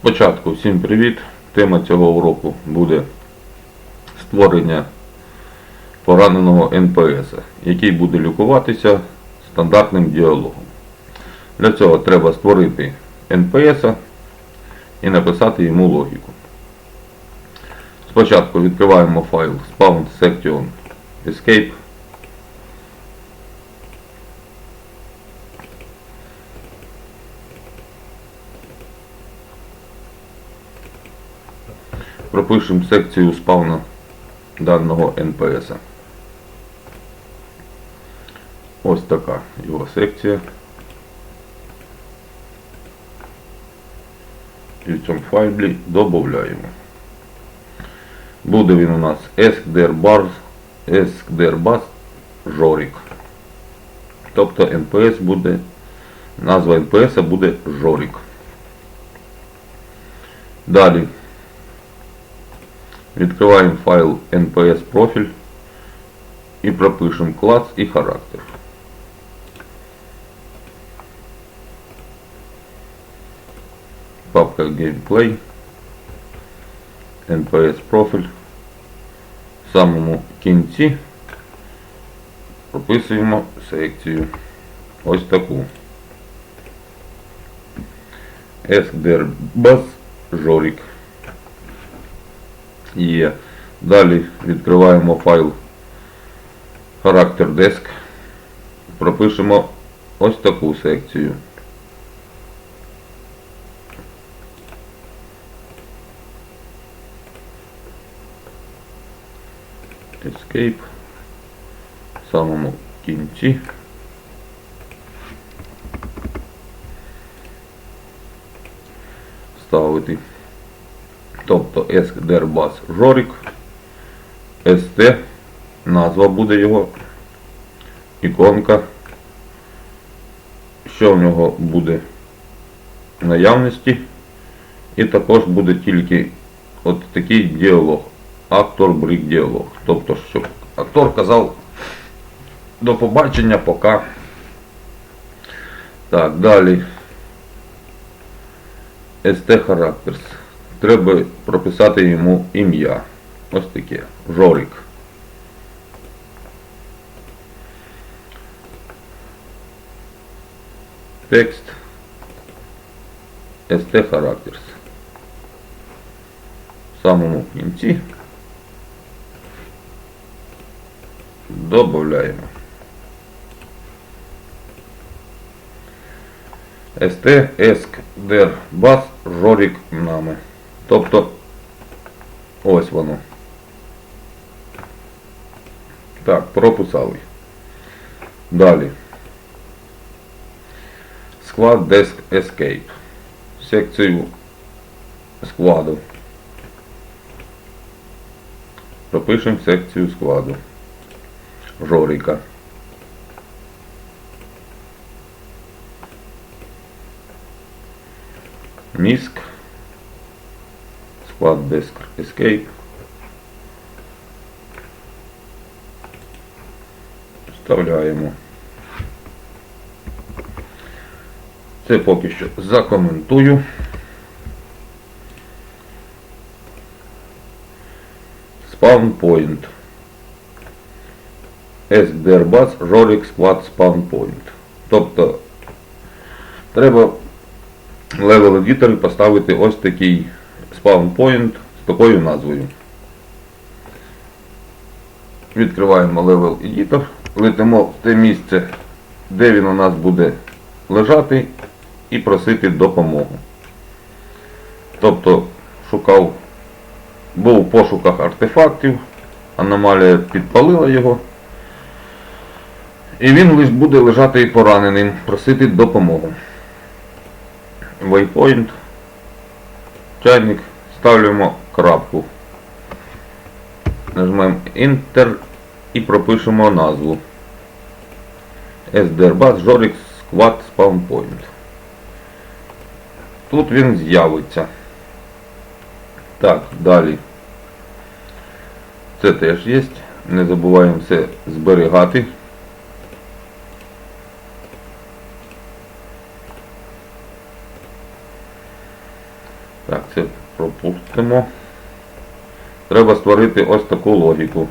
Спочатку всім привіт. Тема цього уроку буде створення пораненого НПС, який буде лікуватися стандартним діалогом. Для цього треба створити НПС і написати йому логіку. Спочатку відкриваємо файл spawn section escape. Пропишемо секцію спавна даного НПС. Ось така його секція. І в цьому файлі додаємо. Буде він у нас eskderbars, eskderbas жорик. Тобто НПС буде, назва НПС буде жорик. Далі відкриваємо файл nps профіль і пропишемо клас і характер. Папка Gameplay, nps профіль. В самому кінці прописуємо секцію. Ось таку. Eskderbas жорик. Є. Далі відкриваємо файл характер desk. Пропишемо ось таку секцію. Escape. В самому кінці. Ставити тобто Ескдербас Жорик, СТ, назва буде його, іконка, що в нього буде наявності, і також буде тільки от такий діалог, актор брик діалог. Тобто, щоб актор казав до побачення, пока. Так, далі. ST Characters треба прописати йому ім'я. Ось таке. Жорик. Текст. ST Characters. В самому кінці додаємо. СТ Еск Дер Бас Жорик нами. Тобто ось воно. Так, прописали. Далі. Склад Desk Escape. Секцію складу. Пропишемо секцію складу. Жорика. Міск. Склад Disk Escape. Вставляємо. Це поки що закоментую. Spawn Point. SDRBAS Rorik Squad Spawn Point. Тобто треба левел едиторі поставити ось такий спаунпоінт з такою назвою. Відкриваємо Level Editor, летимо в те місце, де він у нас буде лежати і просити допомогу. Тобто шукав, був у пошуках артефактів, аномалія підпалила його. І він лише буде лежати пораненим, просити допомогу. Waypoint, чайник, ставлюємо крапку. Нажмемо Enter і пропишемо назву. SDRBAS Jorix Squad Spawn Point. Тут він з'явиться. Так, далі. Це теж є. Не забуваємо все зберігати. Так, це пропустимо. Треба створити ось таку логіку.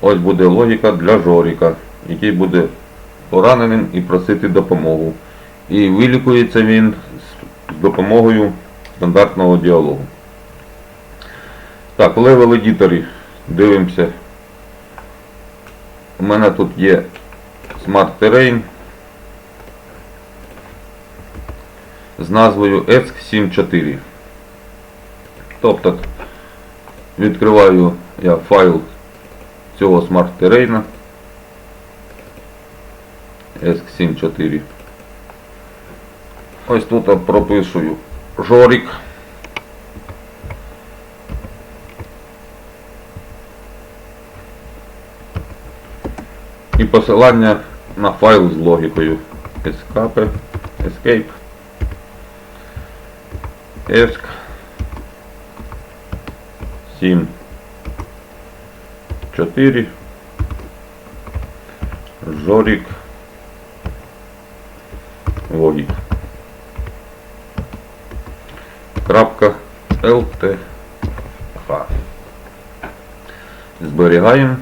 Ось буде логіка для Жоріка, який буде пораненим і просити допомогу. І вилікується він з допомогою стандартного діалогу. Так, левел едіторі. Дивимося. У мене тут є Smart Terrain з назвою ESC74. Тобто відкриваю я файл цього Terrain ESC74. Ось тут прописую Жорик. І посилання на файл з логікою escape, escape, esc 7 4 жорик логік. Крапка LTH зберігаємо.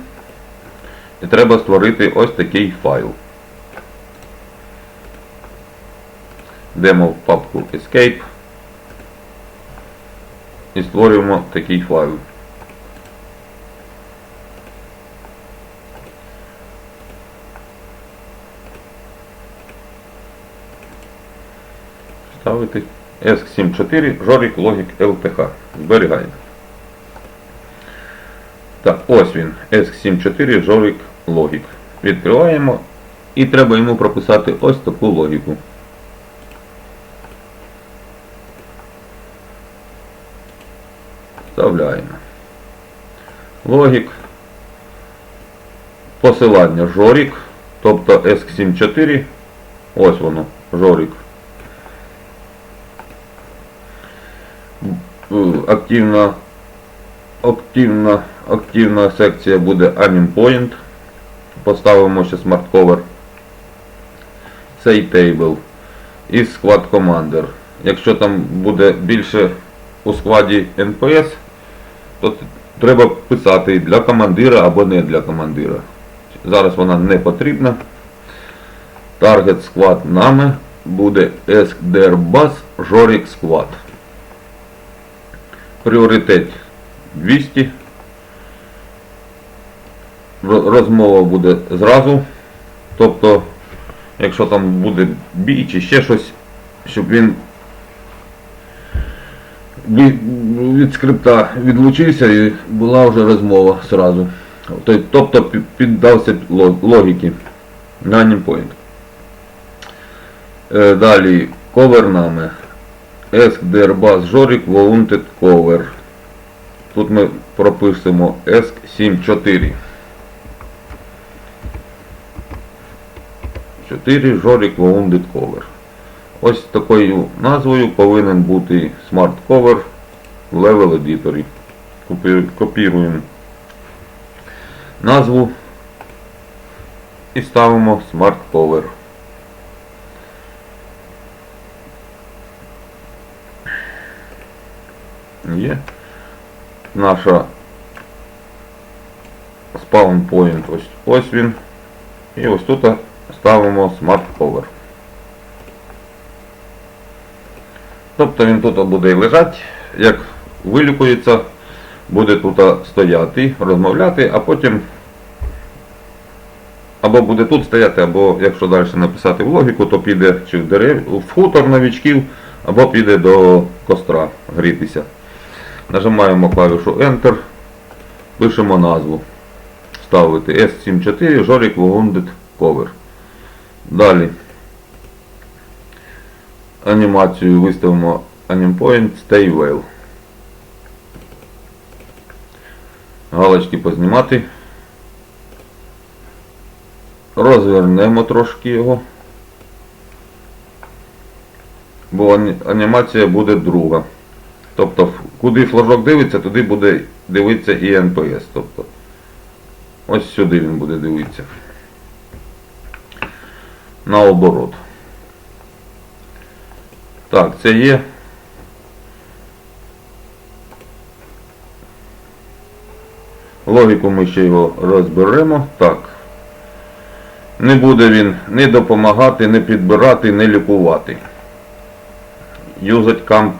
І треба створити ось такий файл. Йдемо в папку Escape і створюємо такий файл. Ставити ESC74 Жорик Логік LTH. Зберігаємо. Так, ось він. ESC74 Жорик Логік. Відкриваємо і треба йому прописати ось таку логіку. Вставляємо. Логік. Посилання Жорик. Тобто ESC74. Ось воно, Жорик. Е, Активна активна, активна секція буде Point. Поставимо ще Cover. Цей тейбл. І Squad Commander. Якщо там буде більше у складі NPS, то треба писати для командира або не для командира. Зараз вона не потрібна. Target Squad нами буде ESCDRBAS Jorik Squad. Пріоритет 200. Розмова буде зразу. Тобто, якщо там буде бій чи ще щось, щоб він від, від скрипта відлучився і була вже розмова зразу. Тобто піддався логіки на point. Е, Далі cover нами. Esc Derbas Jorik Wounded Cover. Тут ми пропишемо ESC 74. 4 Jorik Wounded Cover. Ось такою назвою повинен бути Smart Cover в Level Editor. Копіруємо назву і ставимо Smart Cover. Є наша spawn point ось, ось він. І ось тут ставимо Smart Cover. Тобто він тут буде лежати, як вилікується, буде тут стояти, розмовляти, а потім або буде тут стояти, або якщо далі написати в логіку, то піде чи в дерев, в хутор новічків, або піде до костра грітися. Нажимаємо клавішу Enter, пишемо назву. Ставити S74 Jorik Wounded Cover. Далі анімацію виставимо AnimPoint Stay Well. Галочки познімати. Розвернемо трошки його. Бо анімація буде друга. Тобто, куди флажок дивиться, туди буде дивитися і NPS. Тобто, ось сюди він буде дивитися. Наоборот. Так, це є. Логіку ми ще його розберемо. Так. Не буде він не допомагати, не підбирати, не лікувати. Юзать камп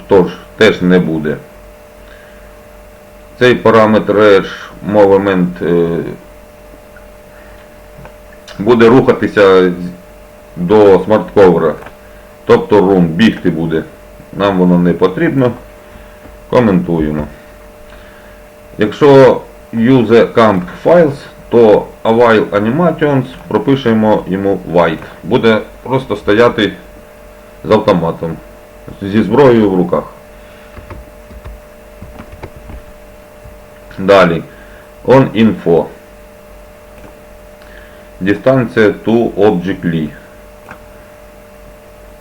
теж, не буде. Цей параметр Movement е, буде рухатися до смарт-ковера. Тобто рум бігти буде. Нам воно не потрібно. Коментуємо. Якщо use camp files, то while animations пропишемо йому white. Буде просто стояти з автоматом. Зі зброєю в руках. Далі. On info. Дистанція to object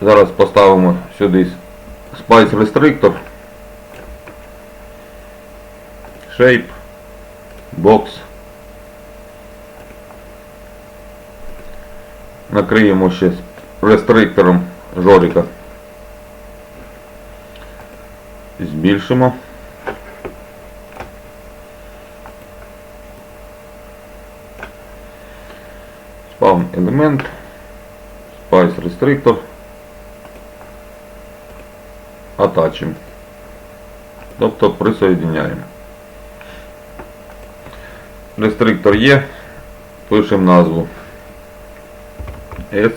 Зараз поставимо сюди Spice Restrictor. Shape. Box. Накриємо ще рестриктором жорика. Збільшимо. Spawn елемент. Spice Restrictor. Атачим. Тобто присоєдиняємо. Рестриктор є. Пишемо назву. ESC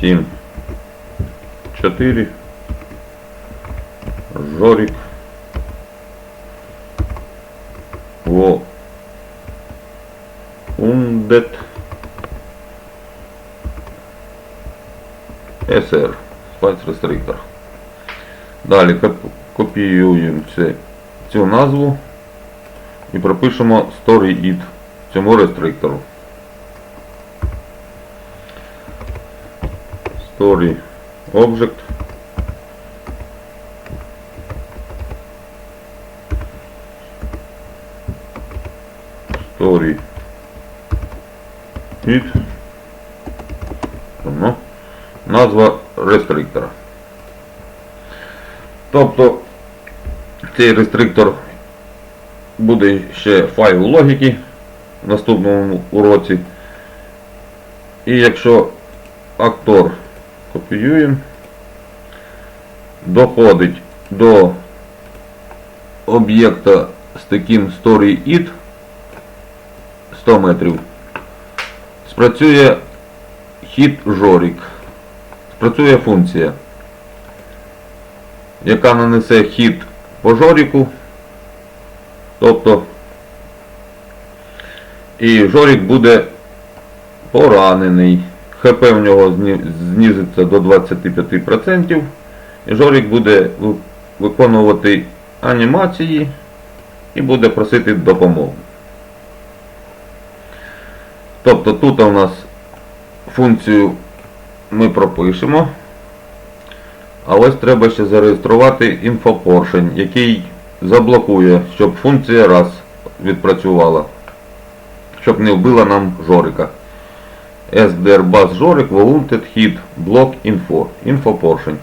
7 4 Жорик Во Ундет SR Spice Restrictor. Далі копіюємо цю назву і пропишемо story.id цьому рестриктору. Story Object Story id ну, назва рестриктора. Тобто цей рестриктор буде ще файл логіки в наступному уроці. І якщо актор копіюємо, доходить до об'єкта з таким story.id 100 метрів, спрацює хід жорик, спрацює функція, яка нанесе хід по жоріку, тобто і жорік буде поранений. ХП в нього знизиться до 25%. І жорік буде виконувати анімації і буде просити допомогу. Тобто тут у нас функцію ми пропишемо. А ось треба ще зареєструвати інфопоршень, який заблокує, щоб функція раз відпрацювала. Щоб не вбила нам жорика. SDR bus жорик Volunted Hit Block Info. Інфопоршень.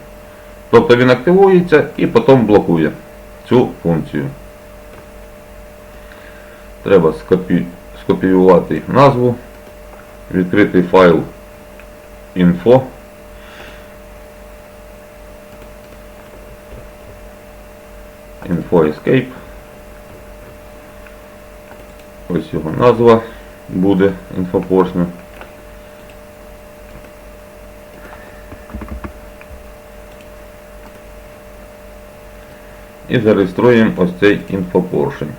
Тобто він активується і потім блокує цю функцію. Треба скопі... скопіювати назву, відкрити файл info. Info Escape. Ось його назва буде інфопоршня. І зареєструємо ось цей інфопоршень.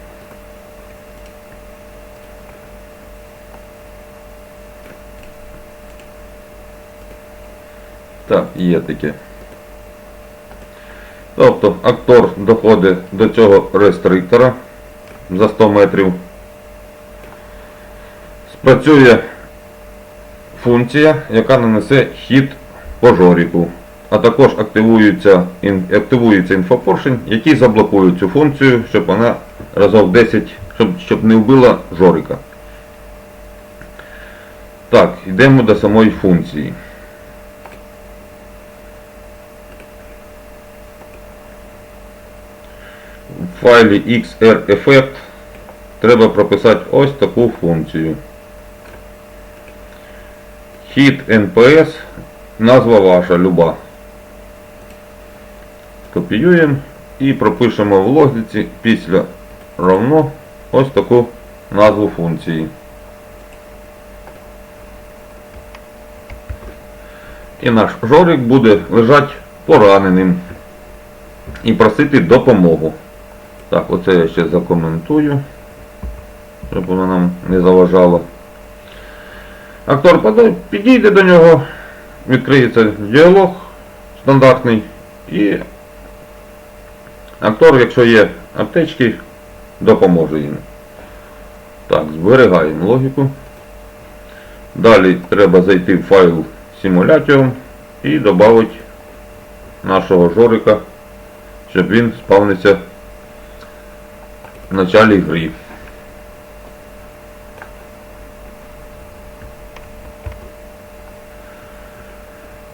Так, є таке. Тобто актор доходить до цього рестриктора за 100 метрів. Спрацює функція, яка нанесе хід по жоріку. А також активується, активується інфопоршень, який заблокує цю функцію, щоб вона разів 10, щоб, щоб не вбила жорика. Так, йдемо до самої функції. Файлі XR-Effect треба прописати ось таку функцію. Hit NPS, назва ваша люба. Копіюємо і пропишемо в логіці після равно ось таку назву функції. І наш жорик буде лежати пораненим і просити допомогу. Так, оце я ще закоментую, щоб воно нам не заважало. Актор підійде до нього, відкриється діалог стандартний і актор, якщо є аптечки, допоможе їм. Так, зберігаємо логіку. Далі треба зайти в файл Simulation і додати нашого жорика, щоб він спавнився в началі гри.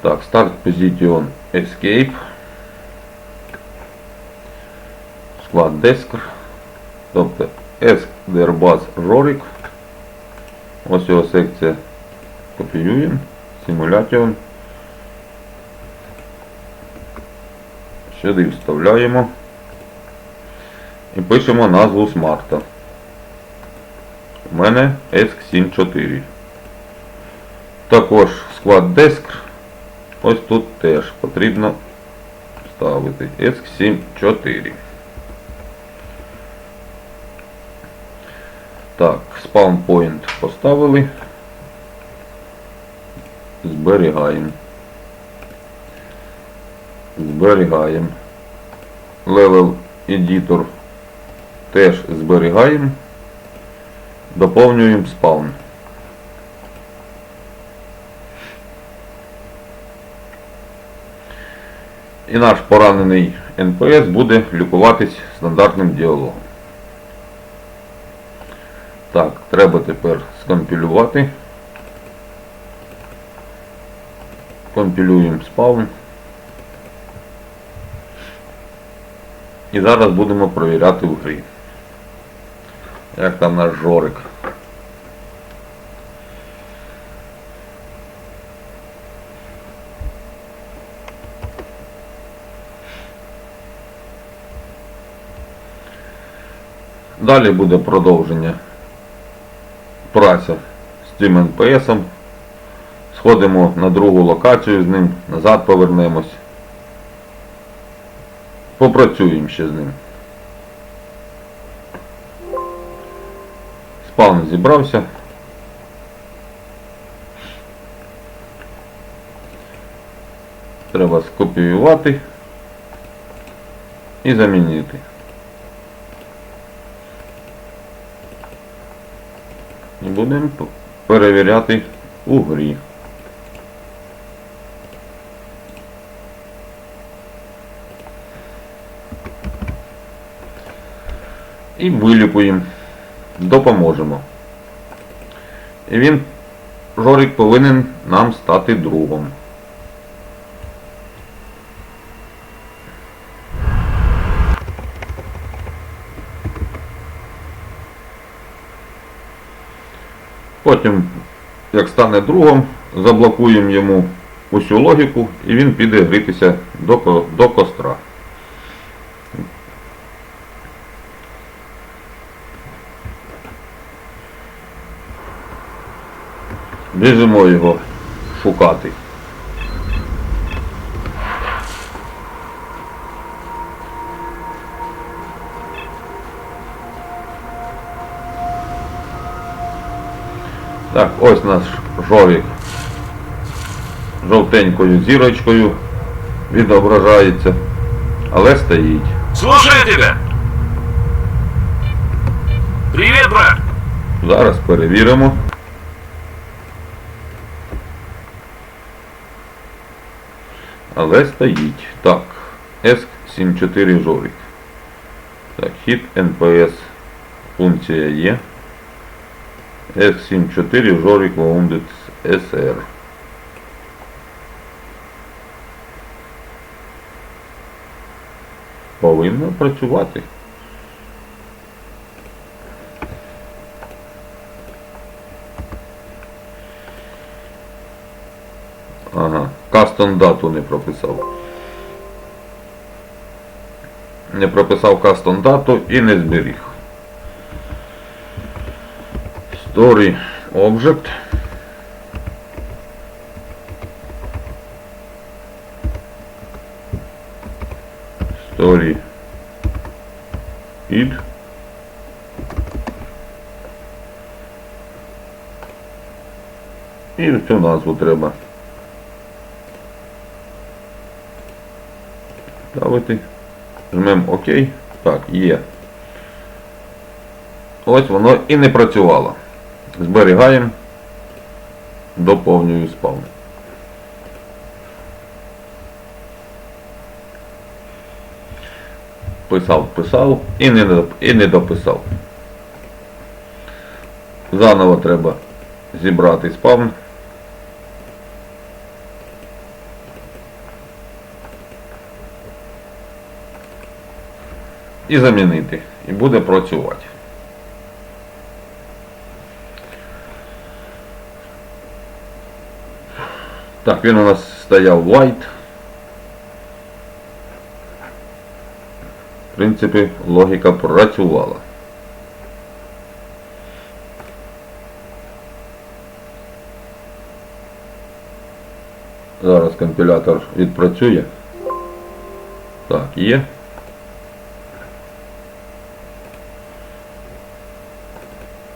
Так, Start Position Escape. Склад Desk. Тобто Airbus Жорик. Ось його секція. Копіюємо. Simulation. Сюди вставляємо. І пишемо назву смарта. У мене ESC74. Також склад Desk. Ось тут теж потрібно ставити ESC74. Так, spawn point поставили. Зберігаємо. Зберігаємо. Level Editor теж зберігаємо. Доповнюємо спаун. І наш поранений НПС буде лікуватись стандартним діалогом. Так, треба тепер скомпілювати. Компілюємо спаун. І зараз будемо провіряти в грі. Як там наш жорик. Далі буде продовження праця з цим НПСом. Сходимо на другу локацію з ним, назад повернемось. Попрацюємо ще з ним. Спаун зібрався. Треба скопіювати і замінити. І будемо перевіряти у грі. І вилікуємо. Допоможемо. І він, Жорик, повинен нам стати другом. Потім, як стане другом, заблокуємо йому усю логіку і він піде грітися до, до костра. Біжимо його шукати. Так, ось наш жовік жовтенькою зірочкою відображається, але стоїть. Слушаю тебя! Привет, брат! Зараз перевіримо. Але стоїть. Так, S74 жорик. Так, хід NPS функція є. S74 жорик Wounded SR. Повинно працювати. Ага, кастом дату не прописав. Не прописав кастом дату і не зберіг. Story Object. Story id. І цю назву треба ставити. Жмемо ОК. Так, є. Ось воно і не працювало. Зберігаємо. Доповнюю спавн. Писав, писав і не, і не дописав. Заново треба зібрати спавн. І замінити. І буде працювати. Так, він у нас стояв white. В принципі, логіка працювала. Зараз компілятор відпрацює. Так, є.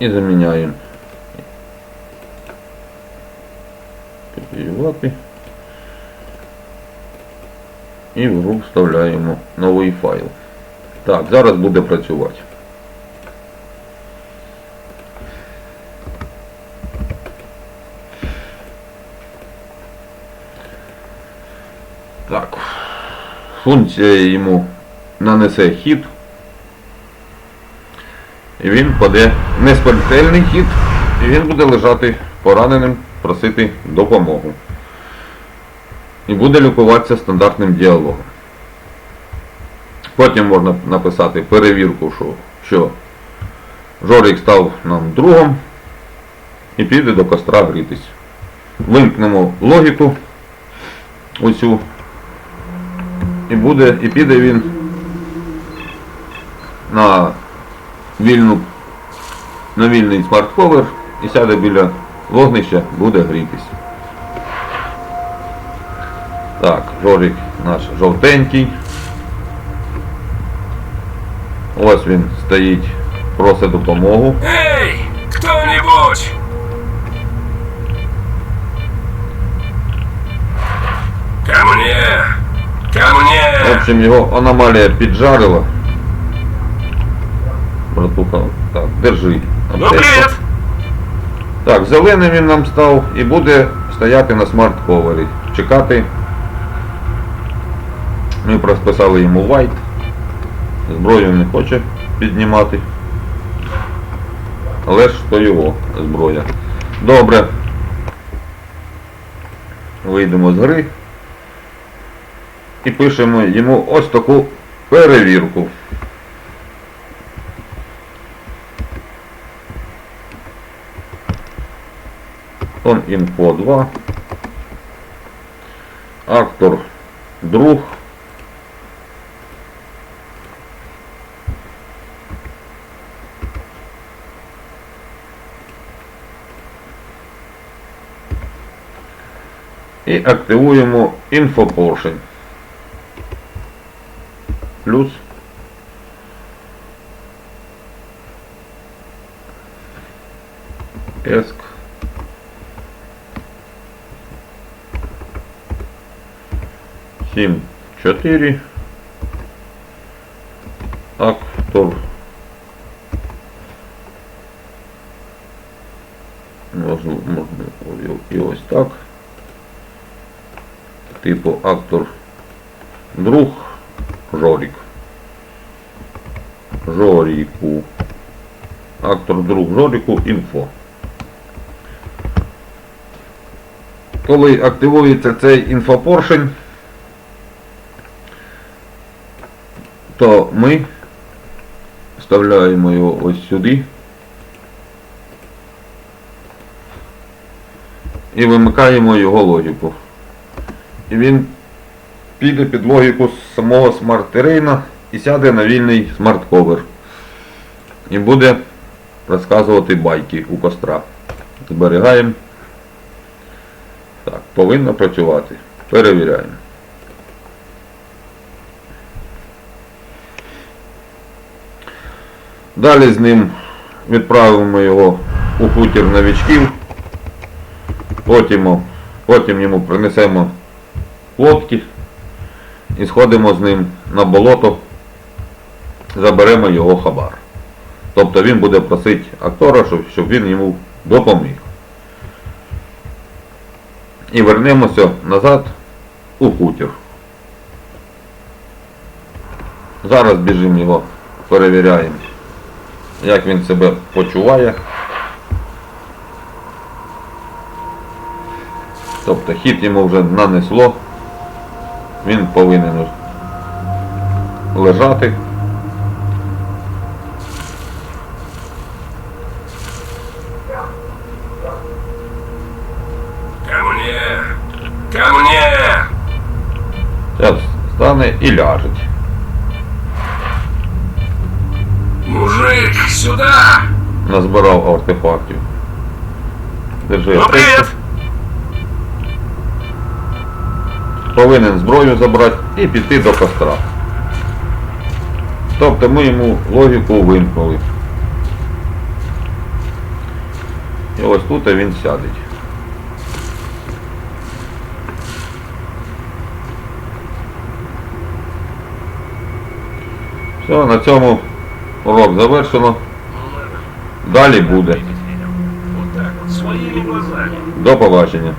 І заміняємо. Копіювати. І в гру вставляємо новий файл. Так, зараз буде працювати. Так. Функція йому нанесе хід. І він паде несмертельний хід, і він буде лежати пораненим, просити допомогу. І буде лікуватися стандартним діалогом. Потім можна написати перевірку, що, що Жорик став нам другом і піде до костра грітись. Вимкнемо логіку оцю. І буде, і піде він на вільну, на вільний смарт-ховер і сяде біля вогнища, буде грітись. Так, Жорик наш жовтенький. Ось він стоїть, просить допомогу. Эй, кто-нибудь! Ко мне! Ко В общем, його аномалія піджарила. Братуха, так, держи. Ну. Так, зелений він нам став і буде стояти на смарт-ковері. Чекати. Ми розписали йому white. Зброю не хоче піднімати. Але ж то його зброя. Добре. Вийдемо з гри. І пишемо йому ось таку перевірку. Он Инфо 2. Актор друг. и активуємо инфопоршень Плюс. Esc. 7, 4. Актор. Можна і ось так. Типу актор друг жорик. Жоріку. Актор друг Жорику інфо. Коли активується цей інфопоршень, то ми вставляємо його ось сюди і вимикаємо його логіку. І він піде під логіку самого смарт-терейна і сяде на вільний смарт-ковер. І буде розказувати байки у костра. Зберігаємо. Так, повинно працювати. Перевіряємо. Далі з ним відправимо його у хутір новичків. Потім, потім йому принесемо лодки і сходимо з ним на болото, заберемо його хабар. Тобто він буде просити актора, щоб, щоб він йому допоміг. І вернемося назад у хутір. Зараз біжимо його, перевіряємо, як він себе почуває. Тобто хід йому вже нанесло. Він повинен лежати. Ко мне! Ко мне! Зараз стане і ляжеть. Мужик, сюда! Назбирав артефактів. Держи Ну, привет! аптечку. Повинен зброю забрати і піти до костра. Тобто ми йому логіку вимкнули. І ось тут він сядеть. Все, на цьому урок завершено. Далі буде. До побачення.